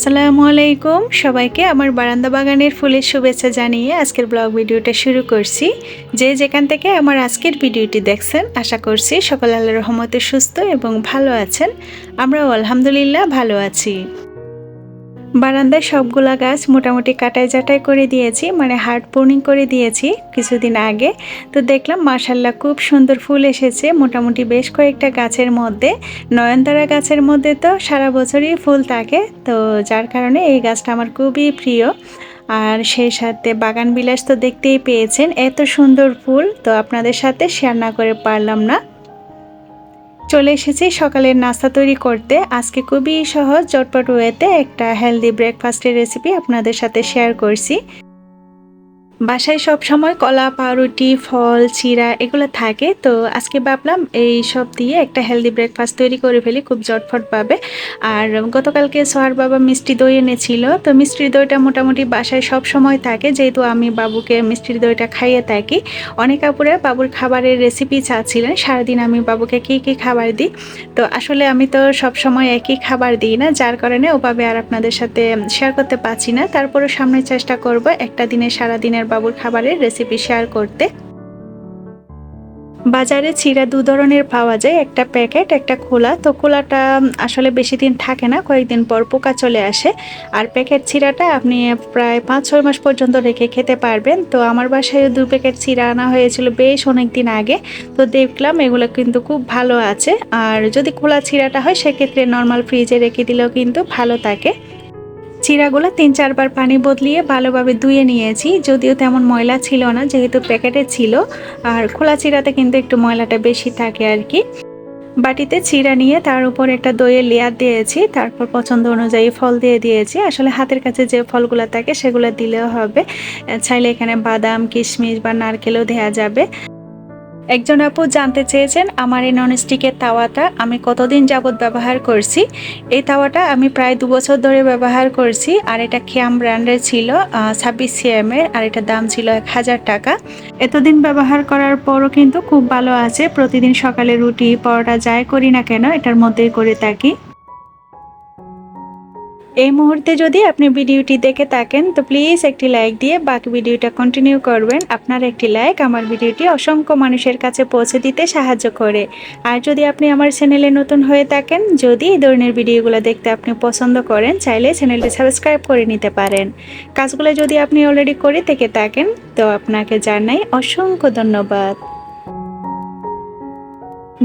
আসসালামু আলাইকুম। সবাইকে আমার বারান্দা বাগানের ফুলের শুভেচ্ছা জানিয়ে আজকের ব্লগ ভিডিওটা শুরু করছি। যে যেখান থেকে আমার আজকের ভিডিওটি দেখছেন, আশা করছি সকল আল্লাহ রহমতে সুস্থ এবং ভালো আছেন। আমরাও আলহামদুলিল্লাহ ভালো আছি। বারান্দায় সবগুলা গাছ মোটামুটি কাটাই জাটাই করে দিয়েছি মানে হার্ড পোর্নিং করে দিয়েছি কিছুদিন আগে। তো দেখলাম মার্শাল্লাহ খুব সুন্দর ফুল এসেছে, মোটামুটি বেশ কয়েকটা গাছের মধ্যে। নয়নতারা গাছের মধ্যে তো সারা বছরই ফুল থাকে, তো যার কারণে এই গাছটা আমার খুবই প্রিয়। আর সেই সাথে বাগান বিলাস তো দেখতেই পেয়েছেন, এত সুন্দর ফুল, তো আপনাদের সাথে শেয়ার না করে পারলাম না। চলে এসেছি সকালের নাস্তা তৈরি করতে। আজকে খুবই সহজ, চটপট ওয়েতে একটা হেলদি ব্রেকফাস্টের রেসিপি আপনাদের সাথে শেয়ার করছি। বাসায় সব সময় কলা, পাউরুটি, ফল চিরা এগুলো থাকে। তো আজকে ভাবলাম এই সব দিয়ে একটা হেলদি ব্রেকফাস্ট তৈরি করে ফেলি, খুব জটফট পাবে আর গতকালকে সোহার বাবা মিষ্টি দই এনেছিল। তো মিষ্টির দইটা মোটামুটি বাসায় সব সময় থাকে। যেহেতু আমি বাবুকে মিষ্টির দইটা খাইয়ে থাকি, অনেক আপুরে বাবুর খাবারের রেসিপি চাচ্ছিলেন, সারাদিন আমি বাবুকে কী কী খাবার দিই। তো আসলে আমি তো সব সময় একই খাবার দিই না, যার কারণে ওভাবে আর আপনাদের সাথে শেয়ার করতে পারছি না। তারপরে সামনে চেষ্টা করব একটা দিনে সারাদিনের বাবুর খাবারের রেসিপি শেয়ার করতে। বাজারে চিরা দু ধরনের পাওয়া যায়, একটা প্যাকেট একটা খোলা। তো খোলাটা আসলে বেশি দিন থাকে না, কয়েকদিন পর পোকা চলে আসে। আর প্যাকেট চিরাটা আপনি প্রায় পাঁচ, ছয় মাস পর্যন্ত রেখে খেতে পারবেন। তো আমার বাসায় দু প্যাকেট চিরা আনা হয়েছিল বেশ অনেক দিন আগে। তো দেখলাম এগুলো কিন্তু খুব ভালো আছে। আর যদি খোলা চিরাটা হয়, সেক্ষেত্রে নর্মাল ফ্রিজে রেখে দিলেও কিন্তু ভালো থাকে। চিরাগুলো তিন চারবার পানি বদলিয়ে ভালোভাবে ধুয়ে নিয়েছি। যদিও তেমন ময়লা ছিল না, যেহেতু প্যাকেটে ছিল। আর খোলা চিরাতে কিন্তু একটু ময়লাটা বেশি থাকে আর কি। বাটিতে চিরা নিয়ে তার উপর একটা দইয়ের লেয়ার দিয়েছি। তারপর পছন্দ অনুযায়ী ফল দিয়ে দিয়েছি। আসলে হাতের কাছে যে ফলগুলো থাকে, সেগুলো দিলেও হবে। চাইলে এখানে বাদাম, কিশমিশ বা নারকেলও দেওয়া যাবে। একজন আপু জানতে চেয়েছেন, আমার এই ননস্টিকের তাওয়াটা আমি কতদিন যাবৎ ব্যবহার করছি? এই তাওয়াটা আমি প্রায় দু বছর ধরে ব্যবহার করছি, আর এটা খেয়াম ব্র্যান্ডের ছিল ছাব্বিশ সিএমের আর এটার দাম ছিল এক হাজার টাকা। এতদিন ব্যবহার করার পরও কিন্তু খুব ভালো আছে, প্রতিদিন সকালে রুটি, পরোটা যাই করি না কেন, এটার মধ্যেই করে থাকি। এই মুহূর্তে যদি আপনি ভিডিওটি দেখে থাকেন, তো প্লিজ একটি লাইক দিয়ে বাকি ভিডিওটা কন্টিনিউ করবেন। আপনার একটি লাইক আমার ভিডিওটি অসংখ্য মানুষের কাছে পৌঁছে দিতে সাহায্য করে। আর যদি আপনি আমার চ্যানেলে নতুন হয়ে থাকেন, যদি এই ধরনের ভিডিওগুলো দেখতে আপনি পছন্দ করেন, চাইলে চ্যানেলটি সাবস্ক্রাইব করে নিতে পারেন। কাজগুলো যদি আপনি অলরেডি করে থেকে থাকেন, তো আপনাকে জানাই অসংখ্য ধন্যবাদ।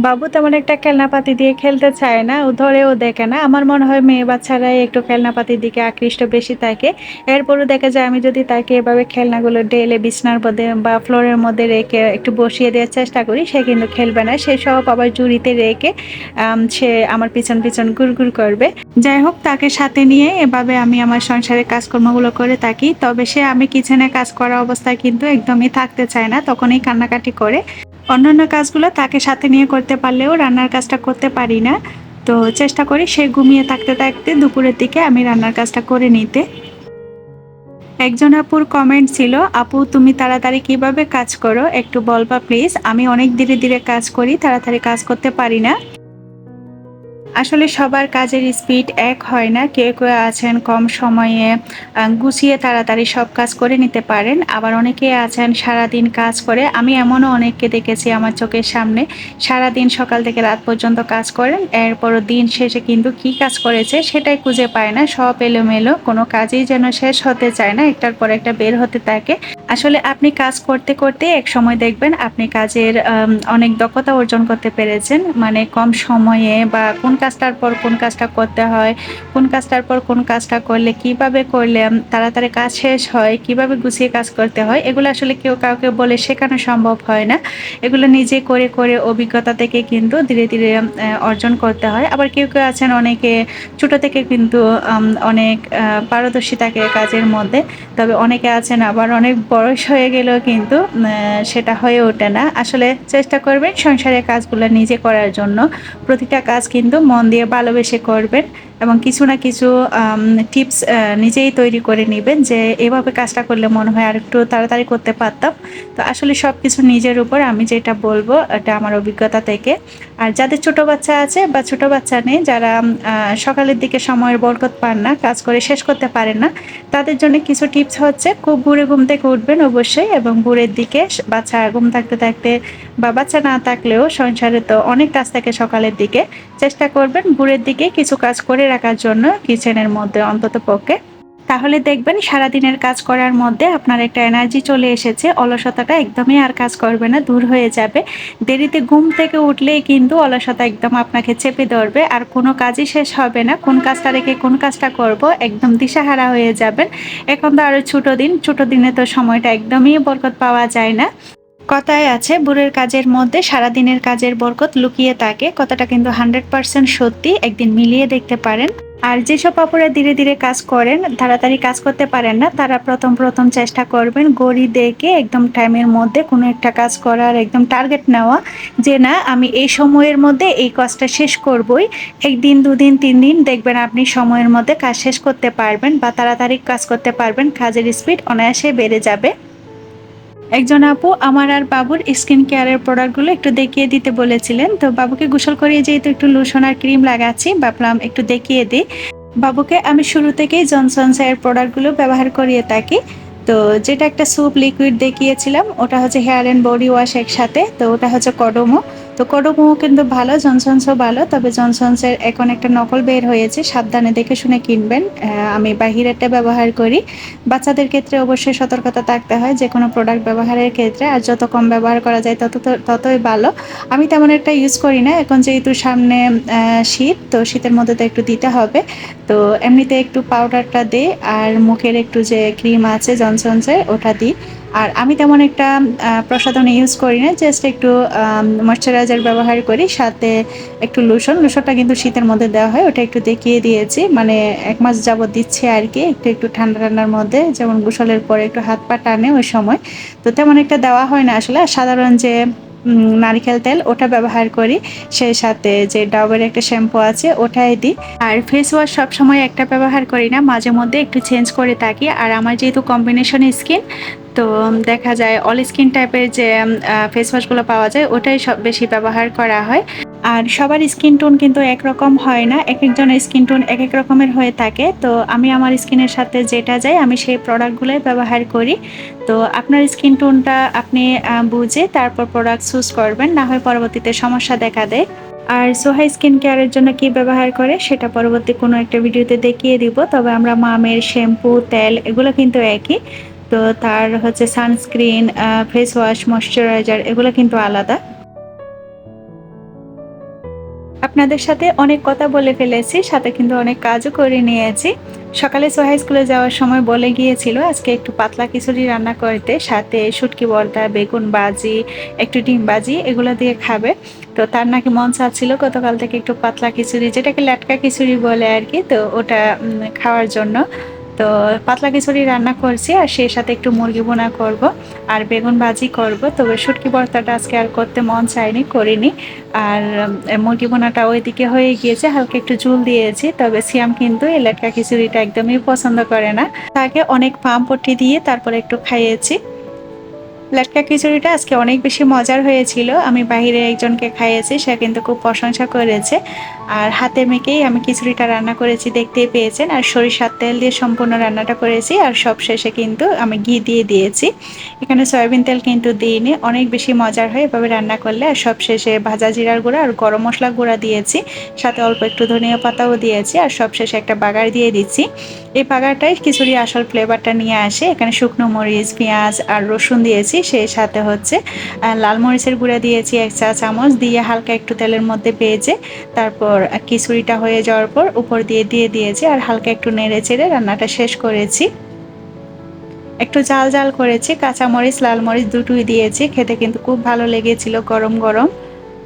বাবু তেমন একটা খেলনাপাতি দিয়ে খেলতে চায় না, ও ধরেও দেখে না। আমার মনে হয় মেয়ে বাচ্চারাই একটু খেলনাপাতির দিকে আকৃষ্ট বেশি থাকে এরপরও দেখা যায় আমি যদি তাকে এভাবে খেলনাগুলো ডেলে বিছনার মধ্যে বা ফ্লোরের মধ্যে রেখে একটু বসিয়ে দেওয়ার চেষ্টা করি, সে কিন্তু খেলবে না। সে সব আবার জুড়িতে রেখে সে আমার পিছন পিছন গুড়গুড় করবে। যাই হোক, তাকে সাথে নিয়ে এভাবে আমি আমার সংসারের কাজকর্মগুলো করে থাকি। তবে সে আমি কিচেনে কাজ করা অবস্থায় কিন্তু একদমই থাকতে চায় না, তখনই কান্নাকাটি করে। অন্যান্য কাজগুলো তাকে সাথে নিয়ে করতে পারলেও রান্নার কাজটা করতে পারি না। তো চেষ্টা করি সে ঘুমিয়ে থাকতে থাকতে দুপুরের দিকে আমি রান্নার কাজটা করে নিতে। একজন আপুর কমেন্ট ছিল, আপু, তুমি তাড়াতাড়ি কীভাবে কাজ করো? একটু বলবা প্লিজ আমি অনেক ধীরে ধীরে কাজ করি, তাড়াতাড়ি কাজ করতে পারি না। আসলে সবার কাজের স্পিড এক হয় না। কেউ কেউ আছেন কম সময়ে গুছিয়ে তাড়াতাড়ি সব কাজ করে নিতে পারেন। আবার অনেকে আছেন সারাদিন কাজ করে। আমি এমনও অনেককে দেখেছি আমার চোখের সামনে সারাদিন সকাল থেকে রাত পর্যন্ত কাজ করেন। এরপরও দিন শেষে কিন্তু কি কাজ করেছে সেটাই খুঁজে পায় না। সব এলোমেলো, কোনো কাজই যেন শেষ হতে চায় না। একটার পর একটা বের হতে থাকে। আসলে আপনি কাজ করতে করতে এক সময় দেখবেন আপনি কাজের অনেক দক্ষতা অর্জন করতে পেরেছেন। মানে কম সময়ে বা কোন কাজটার পর কোন কাজটা করতে হয়, কোন কাজটার পর কোন কাজটা করলে কীভাবে করলে তাড়াতাড়ি কাজ শেষ হয়, কীভাবে গুছিয়ে কাজ করতে হয়, এগুলো আসলে কেউ কাউকে বলে শেখানো সম্ভব হয় না। এগুলো নিজে করে করে অভিজ্ঞতা থেকে কিন্তু ধীরে ধীরে অর্জন করতে হয়। আবার কেউ কেউ আছেন অনেকে ছোটো থেকে কিন্তু অনেক পারদর্শী থাকে কাজের মধ্যে। তবে অনেকে আছেন আবার অনেক বয়স হয়ে গেলেও কিন্তু সেটা হয়ে ওঠে না। আসলে চেষ্টা করবেন সংসারের কাজগুলো নিজে করার জন্য। প্রতিটা কাজ কিন্তু মন দিয়ে ভালোবেসে করবেন এবং কিছু না কিছু টিপস নিজেই তৈরি করে নেবেন যে এভাবে কাজটা করলে মনে হয় আর একটু তাড়াতাড়ি করতে পারতাম। তো আসলে সব কিছু নিজের উপর, আমি যেটা বলব এটা আমার অভিজ্ঞতা থেকে। আর যাদের ছোট বাচ্চা আছে বা ছোট বাচ্চা নেই, যারা সকালের দিকে সময়ের বরকত পান না, কাজ করে শেষ করতে পারেন না, তাদের জন্য কিছু টিপস হচ্ছে, খুব ভোরে ঘুম থেকে উঠবেন অবশ্যই এবং ভোরের দিকে বাচ্চা ঘুম থাকতে থাকতে বা বাচ্চা না থাকলেও সংসারে তো অনেক কাজ থাকে সকালের দিকে, চেষ্টা করবেন ভোরের দিকে কিছু কাজ করে রাখার জন্য কিচেনের মধ্যে অন্তত পক্ষে তাহলে দেখবেন সারাদিনের কাজ করার মধ্যে আপনার একটা এনার্জি চলে এসেছে, অলসতাটা একদমই আর কাজ করবে না, দূর হয়ে যাবে। দেরিতে ঘুম থেকে উঠলেই কিন্তু অলসতা একদম আপনাকে চেপে ধরবে, আর কোনো কাজই শেষ হবে না। কোন কাজটা রেখে কোন কাজটা করব, একদম দিশাহারা হয়ে যাবেন। এখন তো আরও ছোটো দিন, ছোটো দিনে তো সময়টা একদমই বরকত পাওয়া যায় না। কথায় আছে, বুড়ের কাজের মধ্যে সারাদিনের কাজের বরকত লুকিয়ে থাকে। কথাটা কিন্তু হান্ড্রেড পার্সেন্ট সত্যি, একদিন মিলিয়ে দেখতে পারেন। আর যেসব আপুরা ধীরে ধীরে কাজ করেন, তাড়াতাড়ি কাজ করতে পারেন না, তারা প্রথম প্রথম চেষ্টা করবেন গড়ি দেখে একদম টাইমের মধ্যে কোনো একটা কাজ করার একদম টার্গেট নেওয়া, যে না, আমি এই সময়ের মধ্যে এই কাজটা শেষ করবই, একদিন, দুদিন, তিন দিন দেখবেন আপনি সময়ের মধ্যে কাজ শেষ করতে পারবেন বা তাড়াতাড়ি কাজ করতে পারবেন, কাজের স্পিড অনায়াসে বেড়ে যাবে। একজন আপু আমার আর বাবুর স্কিন কেয়ারের প্রোডাক্টগুলো একটু দেখিয়ে দিতে বলেছিলেন। তো বাবুকে গোসল করিয়ে যেহেতু একটু লোশন আর ক্রিম লাগাচ্ছি, ভাবলাম একটু দেখিয়ে দিই। বাবুকে আমি শুরু থেকেই জনসনস এর প্রোডাক্টগুলো ব্যবহার করিয়ে থাকি। তো যেটা একটা স্যুপ লিকুইড দেখিয়েছিলাম, ওটা হচ্ছে হেয়ার অ্যান্ড বডি ওয়াশ একসাথে, তো ওটা হচ্ছে কডোমো তো কডোমো কিন্তু ভালো জনসনসও ভালো, তবে জনসনসের এখন একটা নকল বের হয়েছে, সাবধানে দেখে শুনে কিনবেন। আমি বাহিরেরটা ব্যবহার করি। বাচ্চাদের ক্ষেত্রে অবশ্যই সতর্কতা থাকতে হয় যে কোনো প্রোডাক্ট ব্যবহারের ক্ষেত্রে, আর যত কম ব্যবহার করা যায় তত, ততই ভালো। আমি তেমন একটা ইউজ করি না, এখন যেহেতু সামনে শীত, তো শীতের মধ্যে তো একটু দিতে হবে। তো এমনিতে একটু পাউডারটা দিই আর মুখের একটু যে ক্রিম আছে জনসনসের ওটা দিই আর আমি তেমন একটা প্রসাধন ইউজ করি না জাস্ট একটু ময়শ্চারাইজার ব্যবহার করি, সাথে একটু লোশন লোশনটা কিন্তু শীতের মধ্যে দেওয়া হয়, ওটা একটু দেখিয়ে দিয়েছি মানে এক মাস যাবত দিচ্ছে আর কি, একটু একটু ঠান্ডা ঠান্ডার মধ্যে, যেমন গোসলের পরে একটু হাত পা টানে ওই সময়, তো তেমন একটা দেওয়া হয় না আসলে সাধারণ যে নারকেল তেল, ওটা ব্যবহার করি। সেই সাথে যে ডাবের একটা শ্যাম্পু আছে, ওটাই দিই। আর ফেস ওয়াশ সবসময় একটা ব্যবহার করি না, মাঝে মধ্যে একটু চেঞ্জ করে থাকি। আর আমার যেহেতু কম্বিনেশন স্কিন তো দেখা যায় অল স্কিন টাইপের যে ফেস ওয়াশগুলো পাওয়া যায়, ওটাই সব বেশি ব্যবহার করা হয়। আর সবার স্কিন টোন কিন্তু একরকম হয় না এক একজনের স্কিন টোন এক এক রকমের হয়ে থাকে। তো আমি আমার স্কিনের সাথে যেটা যাই আমি সেই প্রোডাক্টগুলোই ব্যবহার করি। তো আপনার স্কিন টোনটা আপনি বুঝে তারপর প্রোডাক্ট চুজ করবেন, না হয় পরবর্তীতে সমস্যা দেখা দেয়। আর সোহা স্কিন কেয়ারের জন্য কি ব্যবহার করে, সেটা পরবর্তী কোনো একটা ভিডিওতে দেখিয়ে দিব। তবে আমরা মামের শ্যাম্পু, তেল এগুলো কিন্তু একই। তো তার হচ্ছে সানস্ক্রিন ফেস ওয়াশ ময়শ্চারাইজার এগুলো কিন্তু আলাদা। আপনাদের সাথে অনেক কথা বলে ফেলেছি, সাথে কিন্তু অনেক কাজও করে নিয়েছি। সকালে সোহাই স্কুলে যাওয়ার সময় বলে গিয়েছিল, আজকে একটু পাতলা খিচুড়ি রান্না করতে, সাথে শুটকি বর্দা বেগুন বাজি, একটু ডিম বাজি, এগুলো দিয়ে খাবে। তো তার নাকি মন চাচ্ছিল গতকাল থেকে একটু পাতলা খিচুড়ি, যেটাকে লাটকা খিচুড়ি বলে আর কি, তো ওটা খাওয়ার জন্য। তো পাতলা খিচুড়ি রান্না করছি আর সেই সাথে একটু মুরগি বোনা করব আর বেগুন ভাজি করব। তবে শুটকি ভর্তাটা আজকে আর করতে মন চায়নি, করিনি। আর মুরগি বোনাটা ওইদিকে হয়ে গিয়েছে, হালকা একটু ঝুল দিয়েছি। তবে সিয়াম কিন্তু এই লেটকা খিচুড়িটা একদমই পছন্দ করে না। তাকে অনেক পাম পট্টি দিয়ে তারপরে একটু খাইয়েছি। লাটকা খিচুড়িটা আজকে অনেক বেশি মজার হয়েছিল। আমি বাইরে একজনকে খাইয়েছি, সে কিন্তু খুব প্রশংসা করেছে। আর হাতে মেখেই আমি খিচুড়িটা রান্না করেছি, দেখতেই পেয়েছেন। আর সরিষার তেল দিয়ে সম্পূর্ণ রান্নাটা করেছি আর সব শেষে কিন্তু আমি ঘি দিয়ে দিয়েছি। এখানে সয়াবিন তেল কিন্তু দিইনি, অনেক বেশি মজার হয় এভাবে রান্না করলে। আর সব শেষে ভাজা জিরার গুঁড়া আর গরম মশলা গুঁড়া দিয়েছি, সাথে অল্প একটু ধনিয়া পাতাও দিয়েছি আর সব শেষে একটা বাগার দিয়ে দিচ্ছি। এই বাগারটাই খিচুড়ি আসল ফ্লেভারটা নিয়ে আসে। এখানে শুকনো মরিচ, পেঁয়াজ আর রসুন দিয়েছি, সেই সাথে হচ্ছে লাল মরিচের গুঁড়া দিয়েছি এক চা চামচ, দিয়ে হালকা একটু তেলের মধ্যে পেয়েছে। তারপর খিচুড়িটা হয়ে যাওয়ার পর উপর দিয়ে দিয়ে দিয়েছি আর হালকা একটু নেড়ে চেড়ে রান্নাটা শেষ করেছি। একটু জাল জাল করেছি, কাঁচামরিচ লাল মরিচ দুটোই দিয়েছি, খেতে কিন্তু খুব ভালো লেগেছিল গরম গরম।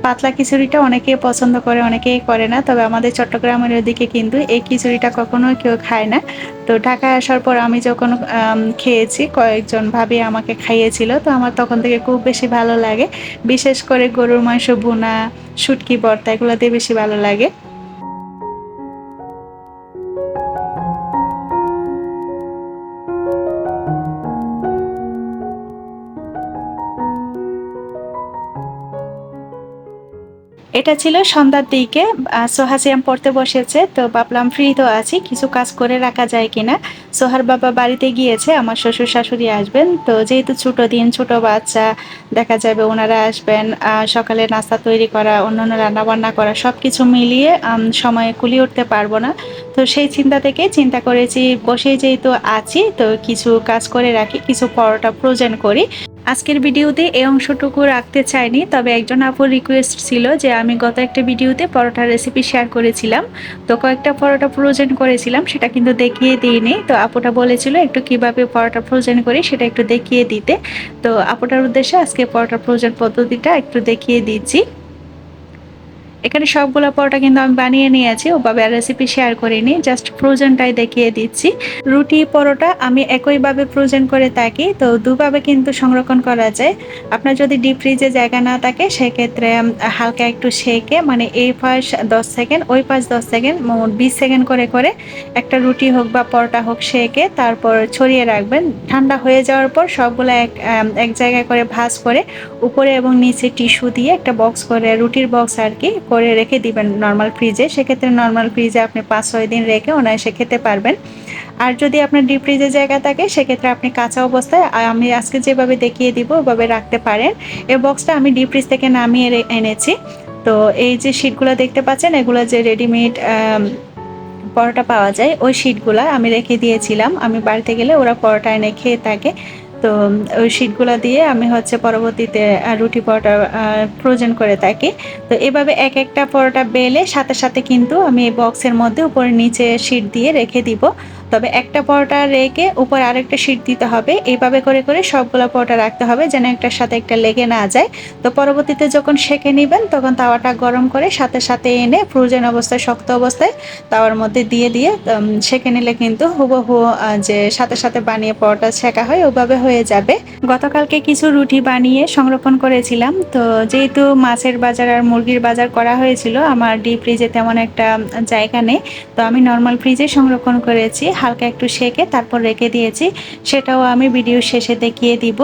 পাতলা খিচুড়িটা অনেকেই পছন্দ করে, অনেকেই করে না। তবে আমাদের চট্টগ্রামের ওদিকে কিন্তু এই খিচুড়িটা কখনোই কেউ খায় না। তো ঢাকায় আসার পর আমি যখন খেয়েছি, কয়েকজন ভাবি আমাকে খাইয়েছিল। তো আমার তখন থেকে খুব বেশি ভালো লাগে। বিশেষ করে গরুর মাংস বোনা শুটকি, বর্তা এগুলোতে বেশি ভালো লাগে। এটা ছিল সন্ধ্যার দিকে সোহাসিয়াম পড়তে বসেছে, তো ভাবলাম ফ্রি তো আছি, কিছু কাজ করে রাখা যায় কিনা। সোহার বাবা বাড়িতে গিয়েছে, আমার শ্বশুর শাশুড়ি আসবেন, তো যেহেতু ছোটো দিন, ছোট বাচ্চা, দেখা যাবে ওনারা আসবেন সকালে নাস্তা তৈরি করা, অন্যান্য রান্নাবান্না করা সব কিছু মিলিয়ে সময়ে কুলিয়ে উঠতে পারব না। তো সেই চিন্তা থেকে চিন্তা করেছি, বসেই যেহেতু আছি, তো কিছু কাজ করে রাখি, কিছু পরোটা প্রয়োজন করি। আজকের ভিডিওতে এই অংশটুকু রাখতে চাইনি, তবে একজন আপুর রিকোয়েস্ট ছিল যে আমি গত একটা ভিডিওতে পরোটার রেসিপি শেয়ার করেছিলাম। তো কয়েকটা পরোটা ফ্রোজেন করেছিলাম, সেটা কিন্তু দেখিয়ে দিইনি। তো আপুটা বলেছিল একটু কীভাবে পরোটা ফ্রোজেন করি সেটা একটু দেখিয়ে দিতে। তো আপুটার উদ্দেশ্যে আজকে পরোটা ফ্রোজেন পদ্ধতিটা একটু দেখিয়ে দিচ্ছি। এখানে সবগুলো পরোটা কিন্তু আমি বানিয়ে নিয়েছি, ওভাবে রেসিপি শেয়ার করিনি জাস্ট ফ্রোজেনটাই দেখিয়ে দিচ্ছি। রুটি, পরোটা, আমি একইভাবে ফ্রোজেন করে থাকি, তো দুভাবে কিন্তু সংরক্ষণ করা যায়। আপনার যদি ডিপ ফ্রিজে জায়গা না থাকে, সেক্ষেত্রে হালকা একটু সেকে মানে এই পাশ দশ সেকেন্ড ওই পাশ দশ সেকেন্ড মোট বিশ সেকেন্ড করে করে একটা রুটি হোক বা পরোটা হোক সেকে তারপর ছড়িয়ে রাখবেন। ঠান্ডা হয়ে যাওয়ার পর সবগুলো এক এক জায়গায় করে ভাজ করে, উপরে এবং নিচে টিস্যু দিয়ে একটা বক্স করে, রুটির বক্স আর কি করে রেখে দিবেন নর্মাল ফ্রিজে সেক্ষেত্রে নর্মাল ফ্রিজে আপনি পাঁচ, ছয় দিন রেখে অনায়াসে খেতে পারবেন। আর যদি আপনার ডিপ ফ্রিজের জায়গা থাকে, সেক্ষেত্রে আপনি কাঁচা অবস্থায় আমি আজকে যেভাবে দেখিয়ে দিব, ওভাবে রাখতে পারেন। এই বক্সটা আমি ডিপ ফ্রিজ থেকে নামিয়ে এনেছি। তো এই যে শিটগুলো দেখতে পাচ্ছেন, এগুলো যে রেডিমেড পরোটা পাওয়া যায়, ওই শিটগুলো আমি রেখে দিয়েছিলাম। আমি বাড়িতে গেলে ওরা পরোটা এনে খেয়ে থাকে। তো ওই শীটগুলো দিয়ে আমি হচ্ছে পরবর্তীতে রুটি পরোটা প্রয়োজন করে থাকি। তো এভাবে এক একটা পরোটা বেলে সাথে সাথে কিন্তু আমি বক্সের মধ্যে উপরে নিচে শীট দিয়ে রেখে দিব। তবে একটা পরোটা রেখে উপর আরেকটা শিট দিতে হবে। এইভাবে করে করে সবগুলো পরোটা রাখতে হবে যেন একটার সাথে একটা লেগে না যায়। তো পরবর্তীতে যখন সেঁকে নেবেন, তখন তাওয়াটা গরম করে সাথে সাথে এনে ফ্রোজেন অবস্থায়, শক্ত অবস্থায় তাওয়ার মধ্যে দিয়ে দিয়ে সেঁকে নিলে কিন্তু হুবহু যে সাথে সাথে বানিয়ে পরোটা ছেঁকা হয়, ওভাবে হয়ে যাবে। গতকালকে কিছু রুটি বানিয়ে সংরক্ষণ করেছিলাম। তো যেহেতু মাছের বাজার আর মুরগির বাজার করা হয়েছিল, আমার ডিপ ফ্রিজে তেমন একটা জায়গা নেই। তো আমি নর্মাল ফ্রিজে সংরক্ষণ করেছি। হালকা একটু সেকে তারপর রেখে দিয়েছি। সেটাও আমি ভিডিও শেষে দেখিয়ে দিব।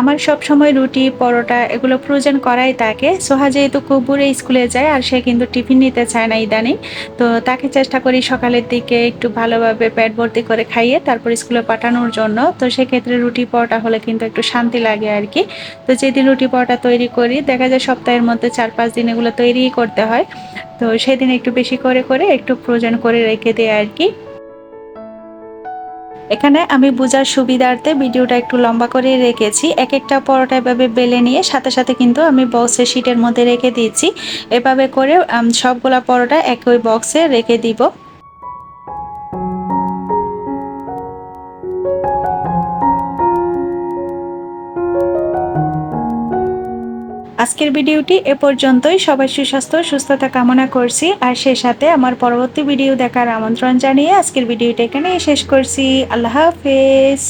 আমার সব সময় রুটি, পরোটা এগুলো প্রয়োজন করাই তাকে। সোহা যেহেতু বুড়ে স্কুলে যায় আর সে কিন্তু টিফিন নিতে চায় না ইদানিং, তো তাকে চেষ্টা করি সকালের দিকে একটু ভালোভাবে পেট ভর্তি করে খাইয়ে তারপর স্কুলে পাঠানোর জন্য। তো সেক্ষেত্রে রুটি, পরোটা হলে কিন্তু একটু শান্তি লাগে আর কি। তো যেদিন রুটি, পরোটা তৈরি করি, দেখা যায় সপ্তাহের মধ্যে চার পাঁচ দিন এগুলো তৈরিই করতে হয়। তো সেদিন একটু বেশি করে করে একটু প্রয়োজন করে রেখে দেয় আর কি। এখানে আমি বোঝার সুবিধার্থে ভিডিওটা একটু লম্বা করে রেখেছি। এক একটা পরোটা এভাবে বেলে নিয়ে সাথে সাথে কিন্তু আমি বক্সের শিটের মধ্যে রেখে দিয়েছি এভাবে করে সবগুলা পরোটা একই বক্সে রেখে দিব। আজকের ভিডিওটি এ পর্যন্তই। সবাই সুস্বাস্থ্য, সুস্থতা কামনা করছি। আর সে সাথে আমার পরবর্তী ভিডিও দেখার আমন্ত্রণ জানিয়ে আজকের ভিডিওটা এখানেই শেষ করছি। আল্লাহ হাফেজ।